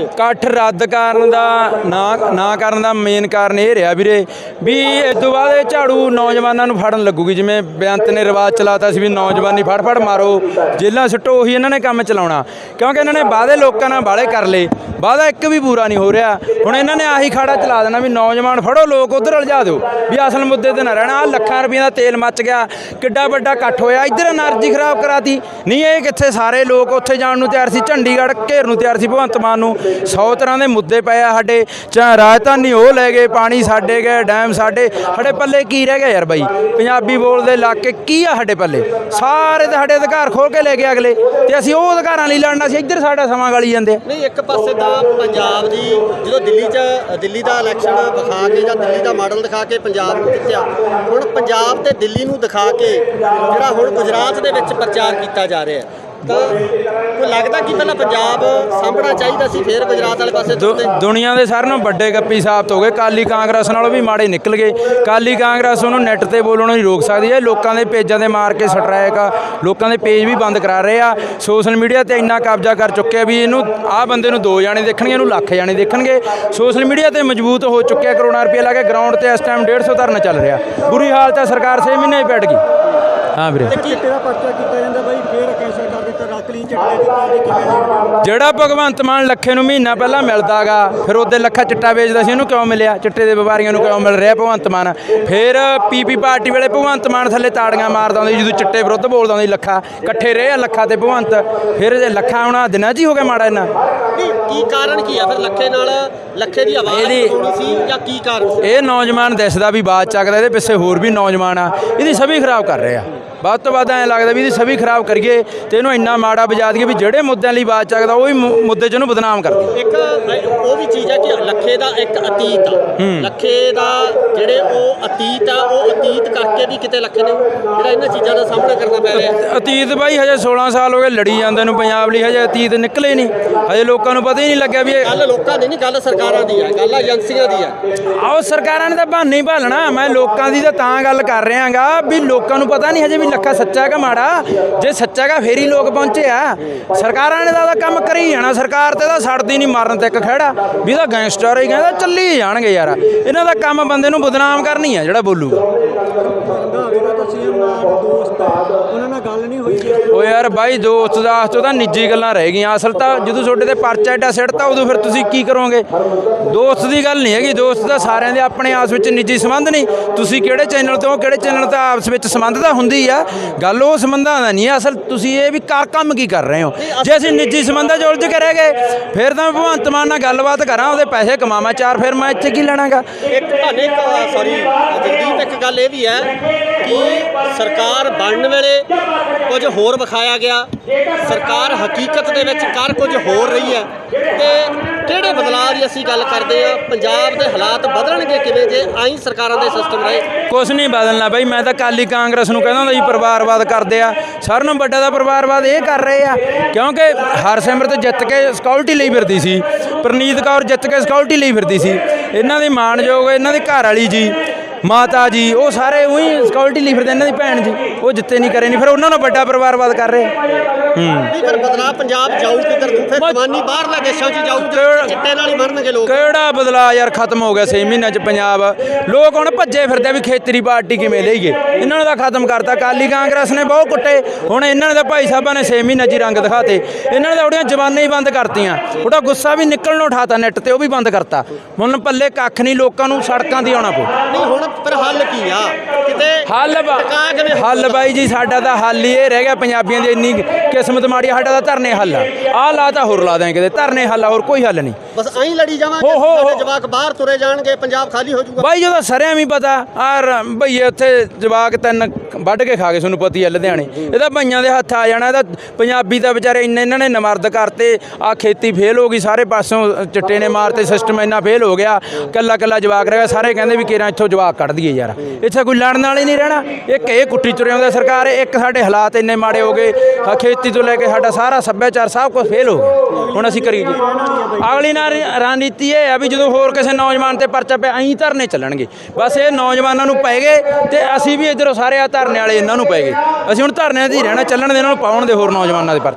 ਇਕੱਠ ਰੱਦ ਕਰਨ ਦਾ, ਨਾ ਨਾ ਕਰਨ ਦਾ ਮੇਨ ਕਾਰਨ ਇਹ ਰਿਹਾ ਵੀਰੇ ਵੀ ਇਸ ਤੋਂ ਬਾਅਦ ਇਹ ਝਾੜੂ ਨੌਜਵਾਨਾਂ ਨੂੰ ਫੜਨ ਲੱਗੂਗੀ। ਜਿਵੇਂ ਬੇਅੰਤ ਨੇ ਰਿਵਾਜ ਚਲਾਤਾ ਸੀ ਵੀ ਨੌਜਵਾਨੀ ਫੜ ਫੜ ਮਾਰੋ ਜੇਲਾਂ ਸਟੋ, ਉਹੀ ਇਹਨਾਂ ਨੇ ਕੰਮ ਚਲਾਉਣਾ। ਕਿਉਂਕਿ ਇਹਨਾਂ ਨੇ ਵਾਅਦੇ ਲੋਕਾਂ ਨਾਲ ਵਾਲੇ ਕਰ ਲਏ। ਵਾਅਦਾ ਇੱਕ ਵੀ ਪੂਰਾ ਨਹੀਂ ਹੋ ਰਿਹਾ। ਹੁਣ ਇਹਨਾਂ ਨੇ ਆਹੀ ਖਾੜਾ ਚਲਾ ਦੇਣਾ ਵੀ ਨੌਜਵਾਨ ਫੜੋ, ਲੋਕ ਉਧਰ ਲਜਾ ਦਿਓ। ਵੀ ਅਸਲ ਮੁੱਦੇ ਤੇ ਨਾ ਰਹਿਣਾ। ਲੱਖਾਂ ਰੁਪਈਆ ਦਾ ਤੇਲ ਮੱਚ ਗਿਆ। ਕਿੱਡਾ ਵੱਡਾ ਇਕੱਠ ਹੋਇਆ। ਇੱਧਰ એનર્ਜੀ ਖਰਾਬ ਕਰਾਤੀ। ਨਹੀਂ, ਇਹ ਕਿੱਥੇ ਸਾਰੇ ਲੋਕ ਉੱਥੇ ਜਾਣ ਨੂੰ ਤਿਆਰ ਸੀ? ਚੰਡੀਗੜ੍ਹ ਘੇਰ ਨੂੰ ਤਿਆਰ ਸੀ ਭਗਵੰਤ ਮਾਨ ਨੂੰ। 100 ਤਰ੍ਹਾਂ ਦੇ ਮੁੱਦੇ ਪਏ ਆ ਸਾਡੇ, ਚਾਹੇ ਰਾਜਧਾਨੀ ਉਹ ਲੈ ਗਏ, ਪਾਣੀ ਸਾਡੇ ਗਏ, ਡੈਮ ਸਾਡੇ ਸਾਡੇ ਪੱਲੇ ਕੀ ਰਹਿ ਗਿਆ ਯਾਰ ਬਾਈ? ਪੰਜਾਬੀ ਬੋਲਦੇ ਇਲਾਕੇ ਕੀ ਆ ਸਾਡੇ ਪੱਲੇ? ਸਾਰੇ ਤਾਂ ਸਾਡੇ ਅਧਿਕਾਰ ਖੋਲ ਕੇ ਲੈ ਗਏ ਅਗਲੇ, ਤੇ ਅਸੀਂ ਉਹ ਅਧਿਕਾਰਾਂ ਲਈ ਲੜਨਾ ਸੀ, ਇੱਧਰ ਸਾਡਾ ਸਮਾਂ ਗਲੀ ਜਾਂਦੇ ਨਹੀਂ, ਇੱਕ ਪਾਸੇ ਤਾਂ ਪੰਜਾਬ ਦੀ, ਜਦੋਂ ਦਿੱਲੀ 'ਚ, ਦਿੱਲੀ ਦਾ ਇਲੈਕਸ਼ਨ ਵਿਖਾ ਕੇ ਜਾਂ ਦਿੱਲੀ ਦਾ ਮਾਡਲ ਦਿਖਾ ਕੇ ਪੰਜਾਬ ਨੂੰ ਜਿੱਤਿਆ, ਹੁਣ ਪੰਜਾਬ ਤੇ ਦਿੱਲੀ ਨੂੰ ਦਿਖਾ ਕੇ ਜਿਹੜਾ ਹੁਣ ਗੁਜਰਾਤ ਦੇ ਵਿੱਚ ਪ੍ਰਚਾਰ ਕੀਤਾ ਜਾ ਰਿਹਾ ਹੈ ਤਾਂ ਕੋਈ ਲੱਗਦਾ ਕਿ ਪਹਿਲਾਂ ਪੰਜਾਬ ਸਾਂਭਣਾ ਚਾਹੀਦਾ ਸੀ ਫਿਰ ਗੁਜਰਾਤ ਵਾਲੇ ਪਾਸੇ ਦੁ- ਤੁਰਦੇ? ਦੁਨੀਆ ਦੇ ਸਾਰਿਆਂ ਨਾਲੋਂ ਵੱਡੇ ਗੱਪੀ ਸਾਬਤ ਹੋ ਗਏ। ਕਾਲੀ ਕਾਂਗਰਸ ਨਾਲੋਂ ਵੀ ਮਾੜੇ ਨਿਕਲ ਗਏ। ਕਾਲੀ ਕਾਂਗਰਸ ਉਹਨੂੰ ਨੈੱਟ ਤੇ ਬੋਲਣੋਂ ਨਹੀਂ ਰੋਕ ਸਕਦੀ ਹੈ। ਲੋਕਾਂ ਦੇ ਪੇਜਾਂ ਤੇ ਮਾਰ ਕੇ ਸਟ੍ਰਾਈਕ ਆ। ਲੋਕਾਂ ਦੇ ਪੇਜ ਵੀ ਬੰਦ ਕਰਾ ਰਹੇ ਆ। ਸੋਸ਼ਲ ਮੀਡੀਆ ਤੇ ਇੰਨਾ ਕਬਜ਼ਾ ਕਰ ਚੁੱਕਿਆ ਵੀ ਇਹਨੂੰ ਆਹ ਬੰਦੇ ਨੂੰ ਦੋ ਜਾਣੇ ਦੇਖਣਗੇ ਇਹਨੂੰ ਲੱਖ ਜਾਣੇ ਦੇਖਣਗੇ। ਸੋਸ਼ਲ ਮੀਡੀਆ ਤੇ ਮਜ਼ਬੂਤ ਹੋ ਚੁੱਕਿਆ ਕਰੋੜਾਂ ਰੁਪਏ ਲਾ ਕੇ ਗਰਾਊਂਡ ਤੇ ਇਸ ਟਾਈਮ 150 ਧਰਨਾ ਚੱਲ ਰਿਹਾ। ਬੁਰੀ ਹਾਲਤ ਹੈ ਸਰਕਾਰ 6 ਮਹੀਨੇ ਹੀ ਬੈਠ ਗਈ। ਹਾਂ ਵੀਰੇ। ਚਿੱਟੇ ਦਾ ਪਰਚਾ ਕੀਤਾ ਜਾਂਦਾ ਬਾਈ? ਫੇਰ ਕੈਂਸਲ ਕਰ ਦਿੱਤਾ ਰਾਕਲੀ ਚਿੱਟੇ ਦਿੱਤਾ ਤੇ ਕਿਵੇਂ ਦੀ ਜਿਹੜਾ ਭਗਵੰਤ ਮਾਨ ਲੱਖੇ ਨੂੰ ਮਹੀਨਾ ਪਹਿਲਾਂ ਮਿਲਦਾਗਾ ਫਿਰ ਉਹਦੇ ਲੱਖਾ ਚਿੱਟਾ ਵੇਚਦਾ ਸੀ ਉਹਨੂੰ ਕਿਉਂ ਮਿਲਿਆ? ਚਿੱਟੇ ਦੇ ਵਪਾਰੀਆਂ ਨੂੰ ਕਿਉਂ ਮਿਲ ਰਿਹਾ ਭਗਵੰਤ ਮਾਨ? ਫਿਰ ਪੀਪੀ ਪਾਰਟੀ ਵੇਲੇ ਭਗਵੰਤ ਮਾਨ ਥੱਲੇ ਤਾੜੀਆਂ ਮਾਰਦਾ ਹੁੰਦਾ ਜਦੋਂ ਚਿੱਟੇ ਵਿਰੁੱਧ ਬੋਲਦਾ ਹੁੰਦਾ ਲੱਖਾ। ਇਕੱਠੇ ਰਹੇ ਆ ਲੱਖਾ ਤੇ ਭਗਵੰਤ। ਫਿਰ ਇਹ ਲੱਖਾ ਹੁਣ ਦਿਨਾਂ 'ਚ ਹੀ ਹੋ ਗਿਆ ਮਾੜਾ ਇਹਨਾਂ ਕੀ ਕਾਰਨ ਕੀ ਆ? ਫਿਰ ਲੱਖੇ ਨਾਲ ਲੱਖੇ ਦੀ ਆਵਾਜ਼ ਹੋਣੀ ਸੀ ਜਾਂ ਕੀ ਕਾਰਨ ਸੀ? ਇਹ ਨੌਜਵਾਨ ਦਿਸਦਾ ਵੀ ਬਾਤ ਚੱਕਦਾ ਇਹਦੇ ਪਿੱਛੇ ਹੋਰ ਵੀ ਨੌਜਵਾਨ ਆ। ਇਹਦੀ ਸਭੀ ਖਰਾਬ ਕਰ ਰਹੇ ਆ। ਵੱਧ ਤੋਂ ਵੱਧ ਐਂ ਲੱਗਦਾ ਵੀ ਇਹਦੀ ਸਭੀ ਖਰਾਬ ਕਰੀਏ ਤੇ ਇਹਨੂੰ ਇੰਨਾ ਮਾੜਾ ਬਜਾ ਦਈਏ ਵੀ ਜਿਹੜੇ ਮੁੱਦਿਆਂ ਲਈ ਬਾਤ ਚੱਕਦਾ ਉਹ ਹੀ ਮੁ- ਮੁੱਦੇ 'ਚ ਬਦਨਾਮ ਕਰ ਦਈਏ। ਇੱਕ ਉਹ ਵੀ ਚੀਜ਼ ਹੈ ਕਿ ਲੱਖੇ ਦਾ ਇੱਕ ਅਤੀਤ ਆ। ਲੱਖੇ ਦਾ ਜਿਹੜੇ ਉਹ ਅਤੀਤ ਆ ਉਹ ਅਤੀਤ ਕਰਕੇ ਵੀ ਕਿਤੇ ਲੱਖੇ ਨੇ। ਜਿਹੜਾ ਇਹਨਾਂ ਚੀਜ਼ਾਂ ਦਾ ਸਾਹਮਣਾ ਕਰਨਾ ਪੈ ਰਿਹਾ। ਅਤੀਤ ਬਾਈ ਹਜੇ 16 ਸਾਲ ਹੋ ਗਏ ਲੜੀ ਜਾਂਦੇ ਨੂੰ ਪੰਜਾਬ ਲਈ ਹਜੇ ਅਤੀਤ ਨਿਕਲੇ ਨਹੀਂ। ਹਜੇ ਲੋਕਾਂ ਨੂੰ ਪਤਾ ਹੀ ਨਹੀਂ ਲੱਗਿਆ ਵੀ ਇਹ ਗੱਲ ਲੋਕਾਂ ਦੀ ਨਹੀਂ ਗੱਲ ਸਰਕਾਰਾਂ ਦੀ ਆ। ਗੱਲ ਏਜੰਸੀਆਂ ਦੀ ਆ। ਆਓ ਸਰਕਾਰਾਂ ਨੇ ਤਾਂ ਬਹਾਨੇ ਹੀ ਭਾਲਣਾ। ਮੈਂ ਲੋਕਾਂ ਦੀ ਤਾਂ ਤਾਂ ਗੱਲ ਕਰ ਰਿਹਾਗਾ ਵੀ ਲੋਕਾਂ ਨੂੰ ਪਤਾ ਨਹੀਂ ਹਜੇ ਵੀ ਲੱਖਾ ਸੱਚਾ ਹੈ ਮਾੜਾ। ਜੇ ਸੱਚਾ ਹੈਗਾ, ਫੇਰ ਹੀ ਲੋਕ ਪਹੁੰਚੇ ਆ। ਸਰਕਾਰਾਂ ਨੇ ਤਾਂ ਕੰਮ ਕਰੀ ਜਾਣਾ। ਸਰਕਾਰ ਤੇ ਤਾਂ ਸੜਦੀ ਨਹੀਂ ਮਰਨ ਤੇ ਇੱਕ ਖੜਾ ਵੀ ਤਾਂ ਗੈਂਗਸਟਰ ਹੀ ਕਹਿੰਦਾ, ਚੱਲੀ ਜਾਣਗੇ ਯਾਰ। ਇਹਨਾਂ ਦਾ ਕੰਮ ਬੰਦੇ ਨੂੰ ਬਦਨਾਮ ਕਰਨੀ ਆ, ਜਿਹੜਾ ਬੋਲੂਗਾ। ਬੰਦਾ ਹੋਵੇਗਾ ਤਾਂ ਸੀਐਮ ਨਾਲ ਦੋਸਤ ਆ, ਉਹਨਾਂ ਨਾਲ ਗੱਲ ਨਹੀਂ ਹੋਈ। ਜੀ। ਓ ਯਾਰ ਬਾਈ ਦੋਸਤ ਦਾਸਤ ਉਹ ਤਾਂ ਨਿੱਜੀ ਗੱਲਾਂ ਰਹਿ ਗਈਆਂ। ਅਸਲ ਤਾਂ ਜਦੋਂ ਤੁਹਾਡੇ ਤੇ ਪਰਚਾ ਐਡਾ ਸਿੱਟਤਾ ਉਦੋਂ ਫਿਰ ਤੁਸੀਂ ਕੀ ਕਰੋਗੇ? ਦੋਸਤ ਦੀ ਗੱਲ ਨਹੀਂ ਹੈਗੀ। ਦੋਸਤ ਤਾਂ ਸਾਰਿਆਂ ਦੇ ਆਪਣੇ ਆਪਸ ਵਿੱਚ ਨਿੱਜੀ ਸੰਬੰਧ ਨਹੀਂ। ਤੁਸੀਂ ਕਿਹੜੇ ਚੈਨਲ ਤੋਂ ਕਿਹੜੇ ਚੈਨਲ ਤਾਂ ਆਪਸ ਵਿੱਚ ਸੰਬੰਧ ਤਾਂ ਹੁੰਦੀ ਆ? ਗੱਲ ਉਹ ਸੰਬੰਧਾਂ ਦਾ ਨਹੀਂ ਹੈ ਅਸਲ ਤੁਸੀਂ ਇਹ ਵੀ ਕਰ ਕੰਮ ਕੀ ਕਰ ਰਹੇ ਹੋ? ਜੇ ਅਸੀਂ ਨਿੱਜੀ ਸੰਬੰਧਾਂ 'ਚ ਉਲਝ ਕੇ ਰਹਿ ਗਏ ਫਿਰ ਤਾਂ ਭਗਵੰਤ ਮਾਨ ਨਾਲ ਗੱਲਬਾਤ ਕਰਾਂ ਉਹਦੇ ਪੈਸੇ ਕਮਾਵਾਂ ਚਾਰ ਫਿਰ ਮੈਂ ਇੱਥੇ ਕੀ ਲੈਣਾਗਾ? ਇੱਕ ਤੁਹਾਡੇ ਸੌਰੀ ਜਗਦੀਪ ਗੱਲ ਇਹ ਵੀ ਹੈ ਕਿ ਸਰਕਾਰ ਬਣਨ ਵੇਲੇ ਕੁਝ ਹੋਰ ਵਿਖਾਇਆ ਗਿਆ। ਸਰਕਾਰ ਹਕੀਕਤ ਦੇ ਵਿੱਚ ਕਰ ਕੁਝ ਹੋਰ ਰਹੀ ਹੈ। ਤੇ ਕਿਹੜੇ ਬਦਲਾਅ ਦੀ ਅਸੀਂ ਗੱਲ ਕਰਦੇ ਆ ਪੰਜਾਬ ਦੇ ਹਾਲਾਤ ਬਦਲਣਗੇ ਕਿਵੇਂ ਜੇ ਆਈ ਸਰਕਾਰਾਂ ਦੇ ਸਿਸਟਮ ਰਹੇ? ਕੁਛ ਨਹੀਂ ਬਦਲਣਾ ਬਈ, ਮੈਂ ਤਾਂ ਕਾਲੀ ਕਾਂਗਰਸ ਨੂੰ ਕਹਿੰਦਾ ਹੁੰਦਾ ਜੀ, ਪਰਿਵਾਰਵਾਦ ਕਰਦੇ ਆ। ਸਾਰਿਆਂ ਨੂੰ ਵੱਡਾ ਦਾ ਪਰਿਵਾਰਵਾਦ ਇਹ ਕਰ ਰਹੇ ਆ। ਕਿਉਂਕਿ ਹਰਸਿਮਰਤ ਜਿੱਤ ਕੇ ਸਕਿਉਰਟੀ ਲਈ ਫਿਰਦੀ ਸੀ, ਪ੍ਰਨੀਤ ਕੌਰ ਜਿੱਤ ਕੇ ਸਕਿਉਰਟੀ ਲਈ ਫਿਰਦੀ ਸੀ। ਇਹਨਾਂ ਦੇ ਮਾਣਯੋਗ, ਇਹਨਾਂ ਦੇ ਘਰ ਵਾਲੀ ਜੀ। ਮਾਤਾ ਜੀ ਉਹ ਸਾਰੇ ਉਹੀ ਸਕਿਉਰਟੀ ਲਈ ਫਿਰਦੇ ਇਹਨਾਂ ਦੀ ਭੈਣ ਜੀ। ਉਹ ਜਿੱਤੇ ਨਹੀਂ ਕਰੇ ਨਹੀਂ ਫਿਰ ਉਹਨਾਂ ਨੂੰ ਵੱਡਾ ਪਰਿਵਾਰਵਾਦ ਕਰ ਰਹੇ। ਹੂੰ। ਨਹੀਂ ਫਿਰ ਬਦਲਾਅ ਪੰਜਾਬ ਜਾਊ ਕਿੱਧਰ ਨੂੰ ਫਿਰ ਬਸ- ਜਵਾਨੀ ਬਾਹਰਲੇ ਦੇਸ਼ਾਂ 'ਚ ਜਾਊ ਕਿਹੜਾ- ਚਿੱਟੇ ਨਾਲ ਹੀ ਮਰਨਗੇ ਲੋਕ। ਕਿਹੜਾ ਬਦਲਾ ਯਾਰ ਖਤਮ ਹੋ ਗਿਆ 6 ਮਹੀਨਿਆਂ ਚ ਪੰਜਾਬ। ਲੋਕ ਹੁਣ ਭੱਜੇ ਫਿਰਦੇ ਵੀ ਖੇਤਰੀ ਪਾਰਟੀ ਕਿਵੇਂ ਲਈਏ। ਇਹਨਾਂ ਨੇ ਤਾਂ ਖਤਮ ਕਰਤਾ। ਕਾਲੀ ਕਾਂਗਰਸ ਨੇ ਬਹੁਤ ਕੁੱਟੇ। ਹੁਣ ਇਹਨਾਂ ਤਾਂ ਭਾਈ ਸਾਹਿਬਾਂ ਨੇ 6 ਮਹੀਨਿਆਂ ਚ ਹੀ ਰੰਗ ਦਿਖਾਤੇ। ਇਹਨਾਂ ਨੇ ਉਹਦੀਆਂ ਜਵਾਨਾਂ ਹੀ ਬੰਦ ਕਰਤੀਆਂ। ਉਹਦਾ ਗੁੱਸਾ ਵੀ ਨਿਕਲਣੋਂ ਉਠਾਤਾ ਨੈੱਟ ਤੇ ਉਹ ਵੀ ਬੰਦ ਕਰਤਾ। ਹੁਣ ਪੱਲੇ ਕੱਖ ਨਹੀਂ ਲੋਕਾਂ ਨੂੰ ਸੜਕਾਂ ਦੀ ਆਉਣਾ ਪਊ। ਨਹੀਂ ਹੁਣ ਫਿਰ ਹੱਲ ਕੀ ਆ? ਕਿਤੇ ਹੱਲ ਬਾ- ਟਿਕਾ ਕਿਵੇਂ ਹੱਲ ਬਾਈ ਜੀ ਸਾਡਾ ਤਾਂ ਹੱਲ ਹੀ ਇਹ ਰਹਿ ਗਿਆ ਪੰਜਾਬੀਆਂ ਦੀ ਇੰਨੀ ਕਿਸਮਤ ਮਾੜੀ ਆ, ਸਾਡਾ ਤਾਂ ਧਰਨੇ ਹੱਲ ਆ। ਆਹ ਲਾ ਤਾਂ ਹੋਰ ਲਾ ਦਿਆਂ ਕਿਤੇ ਧਰਨੇ ਹੱਲ ਆ, ਹੋਰ ਕੋਈ ਹੱਲ ਨਹੀਂ। ਬਸ ਐਂ ਲੜੀ ਜਾਵਾਂਗੇ ਹੋ, ਹੋ, ਹੋ। ਸਾਡੇ ਜਵਾਕ ਬਾਹਰ ਤੁਰੇ ਜਾਣਗੇ ਪੰਜਾਬ ਖਾਲੀ ਹੋ ਜਾਊਗਾ। ਬਾਈ ਜਦੋਂ ਸਰਿਆਂ ਵੀ ਪਤਾ ਆਰ ਭਈਏ ਉੱਥੇ ਜਵਾਕ ਤਿੰਨ ਵੱਢ ਕੇ ਖਾ ਗਏ ਤੁਹਾਨੂੰ ਪਤੀ ਹੈ ਲੁਧਿਆਣੇ। ਇਹਦਾ ਭਈਆਂ ਦੇ ਹੱਥ ਆ ਜਾਣਾ ਇਹਦਾ ਪੰਜਾਬੀ ਤਾਂ ਵਿਚਾਰੇ ਇੰਨੇ ਇਹਨਾਂ ਨੇ ਨਮਰਦ ਕਰਤੇ ਆ ਖੇਤੀ ਫੇਲ ਹੋ ਗਈ, ਸਾਰੇ ਪਾਸੋਂ ਚਿੱਟੇ ਨੇ ਮਾਰਤੇ ਸਿਸਟਮ ਇੰਨਾ ਫੇਲ ਹੋ ਗਿਆ ਕੱਲਾ ਕੱਲਾ ਜਵਾਕ ਰਹਿ ਗਿਆ, ਸਾਰੇ ਕਹਿੰਦੇ ਵੀ ਕਿਹੜਾ ਇੱਥੋਂ ਜਵਾਕ ਕੱਢ ਦਈਏ ਯਾਰ। ਇੱਥੇ ਕੋਈ ਲੜਨ ਵਾਲੇ ਨਹੀਂ ਰਹਿਣਾ। ਇੱਕ ਇਹ ਕੁੱਟੀ ਤੁਰੇ ਆਉਂਦਾ ਸਰਕਾਰ, ਇੱਕ ਸਾਡੇ ਹਾਲਾਤ ਇੰਨੇ ਮਾੜੇ ਹੋ ਗਏ ਖੇਤੀ ਤੋਂ ਲੈ ਕੇ ਸਾਡਾ ਸਾਰਾ ਸੱਭਿਆਚਾਰ ਸਭ ਕੁਝ ਫੇਲ ਹੋ ਗਿਆ। ਹੁਣ ਅਸੀਂ ਕਰੀਏ ਅਗਲੀ ਨਾਲ ਰਣਨੀਤੀ ਇਹ ਆ ਵੀ ਜਦੋਂ ਹੋਰ ਕਿਸੇ ਨੌਜਵਾਨ ਤੇ ਪਰਚਾ ਪਿਆ, ਐਂ ਧਰਨੇ ਚੱਲਣਗੇ। ਬਸ ਇਹ ਨੌਜਵਾਨਾਂ ਨੂੰ ਪੈ ਗਏ ਤੇ ਅਸੀਂ ਵੀ ਇਧਰੋਂ ਸਾਰੇ ਆ ਧਰਨੇ ਵਾਲੇ ਇਹਨਾਂ ਨੂੰ ਪੈ ਗਏ। ਅਸੀਂ ਹੁਣ ਧਰਨਿਆਂ 'ਤੇ ਹੀ ਰਹਿਣਾ, ਚੱਲਣ ਦੇ ਇਹਨਾਂ ਨੂੰ ਪਾਉਣ ਦੇ ਹੋਰ ਨੌਜਵਾਨਾਂ ਦੇ ਪਰ